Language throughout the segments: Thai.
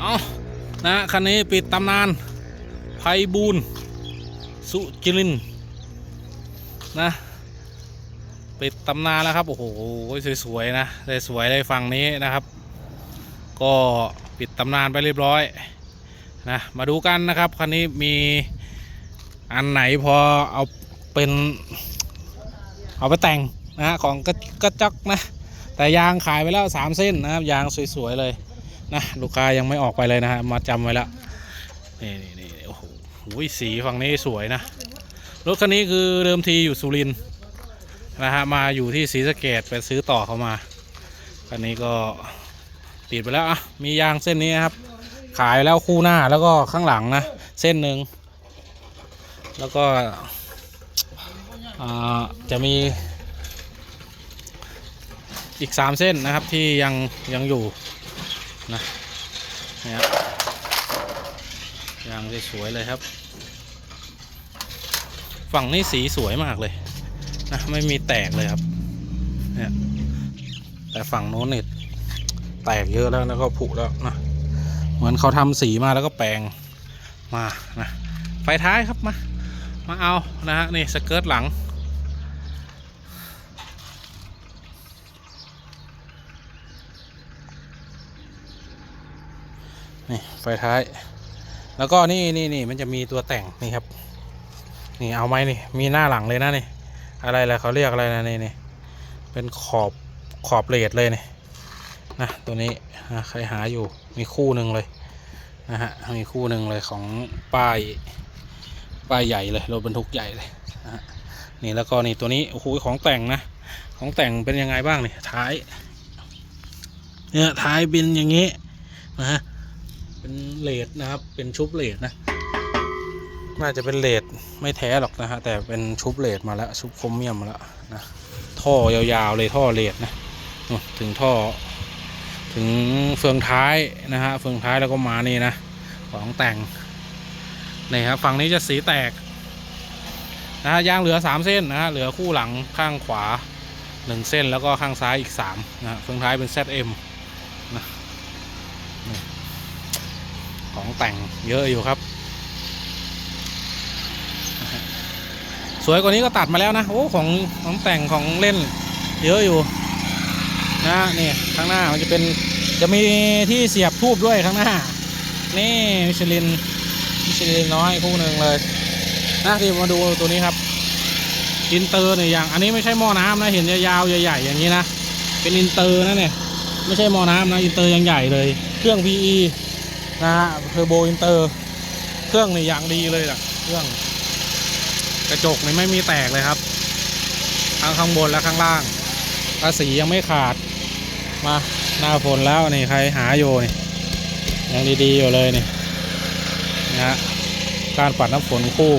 เอานะคันนี้ปิดตำนานไพบูลสุจิรินนะปิดตำนานแล้วครับ โอ้โห สวยๆนะสวยๆเลยฝั่งนี้นะครับ ก็ปิดตำนานไปเรียบร้อยนะมาดูกันนะครับ คันนี้มีอันไหนพอเอาเป็นเอาไปแต่งนะฮะของกระกระจกนะ แต่ยางขายไปแล้ว 3 เส้นนะครับ ยางสวย ๆ เลย นะลูกค้ายังไม่ออกไปเลยนะฮะมาจำไว้ล้วนี่นี่นี่โอ้โหสีฝั่งนี้สวยนะ รถคันนี้คือเดิมทีอยู่สุรินนะฮะมาอยู่ที่ศรีสะเกดไปซื้อต่อเขามาคันนี้ก็ติดไปแล้วอะมียางเส้นนี้ครับ ขายแล้วคู่หน้าแล้วก็ข้างหลังนะ เส้นหนึ่งแล้วก็จะมีอีกสามเส้นนะครับที่ยังยังอยู่ นะเนี่ยยางสวยเลยครับ ฝั่งนี้สีสวยมากเลยนะไม่มีแตกเลยครับเนี่ยแต่ฝั่งโน้นเนี่ยแตกเยอะแล้วแล้วก็ผุแล้วนะเหมือนเขาทำสีมาแล้วก็แปลงมานะไฟท้ายครับมามาเอานะฮะนี่สเกิร์ตหลัง ฟท้าย แล้วก็นี่นี่นี่มันจะมีตัวแต่งนี่ครับ นี่เอาไหมนี่ มีหน้าหลังเลยนะนี่ อะไรล่ะเขาเรียกอะไรนะนี่นี่เป็นขอบขอบเลดเลยนี่นะตัวนี้นะใครหาอยู่มีคู่หนึ่งเลยนะฮะมีคู่หนึ่งเลยของป้ายป้ายใหญ่เลยรถบรรทุกใหญ่เลยนะฮะนี่แล้วก็นี่ตัวนี้โอ้โหของแต่งนะ ของแต่งเป็นยังไงบ้างนี่ท้ายเนี่ยท้ายเป็นอย่างนี้นะฮะ เป็นเลดนะครับ เป็นชุบเลดนะ น่าจะเป็นเลดไม่แท้หรอกนะฮะแต่เป็นชุบเลดมาแล้วชุบโครเมียมมาแล้วนะท่อยาวๆเลยท่อเลดนะถึงท่อ ถึงเฟืองท้ายนะฮะเฟืองท้ายแล้วก็มานี่นะของแต่งนี่ครับฝั่งนี้จะสีแตกนะฮะยางเหลือสามเส้นนะฮะเหลือคู่หลังข้างขวาหนึ่งเส้นแล้วก็ข้างซ้ายอีกสามนะฮะเฟืองท้ายเป็น ZM นะ ของแต่งเยอะอยู่ครับ สวยกว่านี้ก็ตัดมาแล้วนะ โอ้ของของแต่งของเล่นเยอะอยู่นะนี่ข้างหน้ามันจะเป็นจะมีที่เสียบทูบด้วยข้างหน้า นี่มิชลินมิชลินน้อยคู่หนึ่งเลยนะที่มาดูตัวนี้ครับอินเตอร์เนี่ยอย่างอันนี้ไม่ใช่หม้อน้ำนะเห็นยาวๆใหญ่ ๆ อย่างนี้นะเป็นอินเตอร์นะเนี่ยไม่ใช่หม้อน้ำนะอินเตอร์ยังใหญ่เลย เครื่อง PE นะฮะเทอร์โบอินเตอร์ เครื่องนี่อย่างดีเลยล่ะ เครื่อง กระจกนี่ไม่มีแตกเลยครับ ทั้งข้างบนและข้างล่างภาษียังไม่ขาด มาหน้าฝนแล้วนี่ใครหาอยู่นี่ยังดีๆอยู่เลยนี่นะฮะการปัดน้ำฝนคู่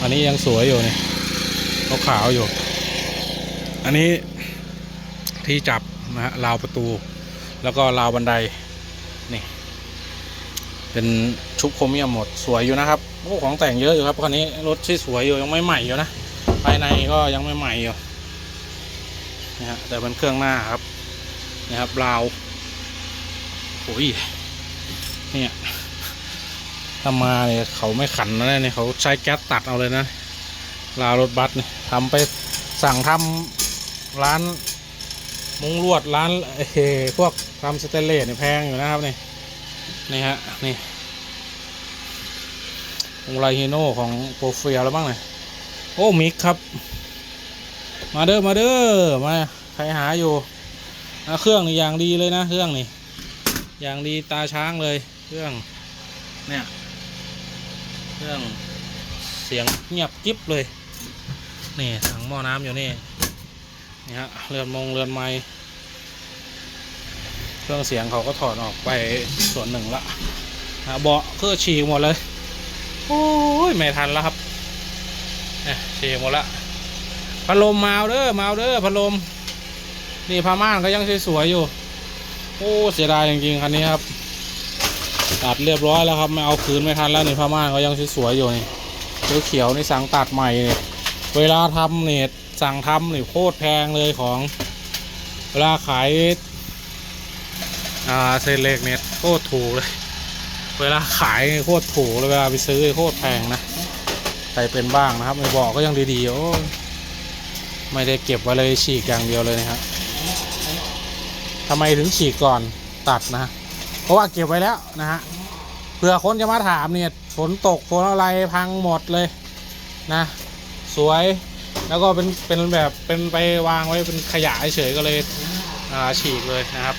อันนี้ยังสวยอยู่นี่ขาวๆอยู่ อันนี้ที่จับนะฮะราวประตู แล้วก็ราวบันได เป็นชุบโครเมียมหมดสวยอยู่นะครับโอ้ของแต่งเยอะอยู่ครับคันนี้รถที่สวยอยู่ยังไม่ใหม่อยู่นะภายในก็ยังไม่ใหม่อยู่นะฮะแต่เป็นเครื่องหน้าครับนะครับราวโอ้ยเนี่ยถ้ามาเนี่ยเขาไม่ขันนะเนี่ยเขาใช้แก๊สตัดเอาเลยนะราวรถบัสเนี่ยทำไปสั่งทำร้านมุงลวดร้านเอพวกทำสเตนเลสเนี่ยแพงอยู่นะครับเนี่ย นี่ฮะ นี่วงไลฮีโน่ของโปรเฟียแล้วบ้างเลยโอ้ มิกครับ มาเด้อ มาเด้อ มา ใครหาอยู่ เครื่องนี่อย่างดีเลยนะ เครื่องนี่ อย่างดีตาช้างเลย เครื่อง เนี่ย เครื่องเสียงเงียบกิ๊บเลย นี่ถังหม้อน้ำอยู่นี่ นี่ฮะ เรือนมงเรือนไม้ เครื่องเสียงเขาก็ถอดออกไปส่วนหนึ่งละนะเบาะก็ฉีกหมดเลย โอ้ยไม่ทันแล้วครับเนี่ยฉีกหมดละพัดลมมาเอาเด้อมาเอาเด้อพัดลม นี่ผ้าม่านก็ยังสวยๆอยู่ โอ้เสียดายจริงๆคันนี้ครับตัดเรียบร้อยแล้วครับไม่เอาคืนไม่ทันแล้วนี่ผ้าม่านก็ยังสวยๆอยู่นี่เขียวๆนี่สั่งตัดใหม่เนี่ยเวลาทำเนี่ยสั่งทำนี่โคตรแพงเลยของ เวลาขาย อ่าเซนเล็กเนี่ยโคตรถูกเลย เวลาขายโคตรถูกเลยเวลาไปซื้อโคตรแพงนะใครเป็นบ้างนะครับไม่บอกก็ยังดีๆโอ้ไม่ได้เก็บไว้เลยฉีกอย่างเดียวเลยนะครับทำไมถึงฉีกก่อนตัดนะเพราะว่าเก็บไว้แล้วนะฮะเผื่อคนจะมาถามเนี่ยฝนตกฝนอะไรพังหมดเลยนะ สวยแล้วก็เป็นเป็นแบบเป็นไปวางไว้เป็นขยะเฉยก็เลยอ่าฉีกเลยนะครับ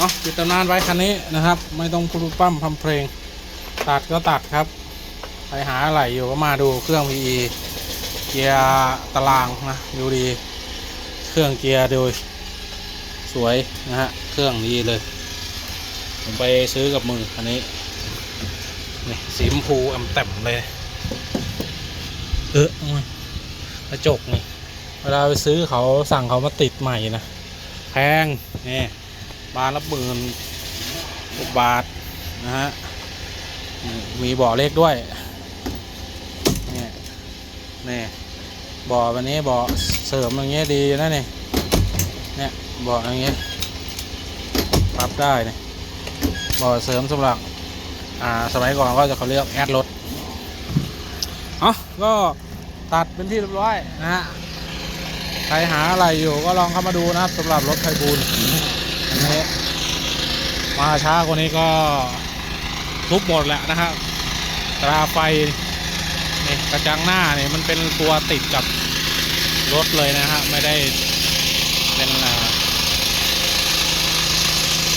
อ๋อปิดตำนานไว้คันนี้นะครับ ไม่ต้องพูดปั้มทำเพลง ตัดก็ตัดครับ ไปหาอะไรอยู่ก็มาดูเครื่อง PE เกียร์ตารางนะดูดี เครื่องเกียร์โดยสวยนะฮะ เครื่องดีเลย ผมไปซื้อกับมืออันนี้นี่สีชมพูแอมแต้มเลย เออเอามากระจกนี่ เวลาไปซื้อเขาสั่งเขามาติดใหม่นะ แพงนี่ บานละหมื่นกบาท นะฮะ มีบ่อเลขด้วย นี่นี่บ่อวันนี้บ่อเสริมอย่างเงี้ยดีนะนี่เนี่ยบ่ออย่างเงี้ยปรับได้เนี่ยบ่อเสริมสำหรับอ่าสมัยก่อนก็จะเขาเรียกแอดรถเอาก็ตัดเป็นที่เรียบร้อยนะฮะ ใครหาอะไรอยู่ก็ลองเข้ามาดูนะครับสำหรับรถไทบูล นี้มาช้ากว่านี้ก็ทุบหมดแหละนะครับตราไฟนี่กระจังหน้าเนี่ยมันเป็นตัวติดกับรถเลยนะฮะไม่ได้เป็นอ่า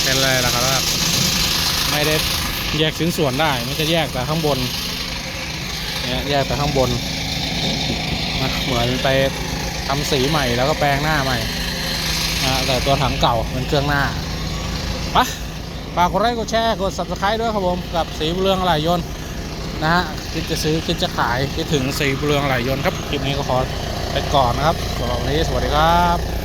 เป็นอะไรล่ะครับไม่ได้แยกชิ้นส่วนได้มันจะแยกแต่ข้างบนเนี่ยแยกแต่ข้างบนเหมือนไปทำสีใหม่แล้วก็แปลงหน้าใหม่ นะแต่ตัวถังเก่าเป็นเครื่องหน้าปะฝากกดไลค์กดแชร์กด subscribe ด้วยครับผม กับสีบเรืองไหลยนต์นะฮะคิดจะซื้อคิดจะขายคิดถึงสีบเรืองไหลยนต์ครับคลิปนี้ก็ขอไปก่อนนะครับสำหรับวันนี้สวัสดีครับ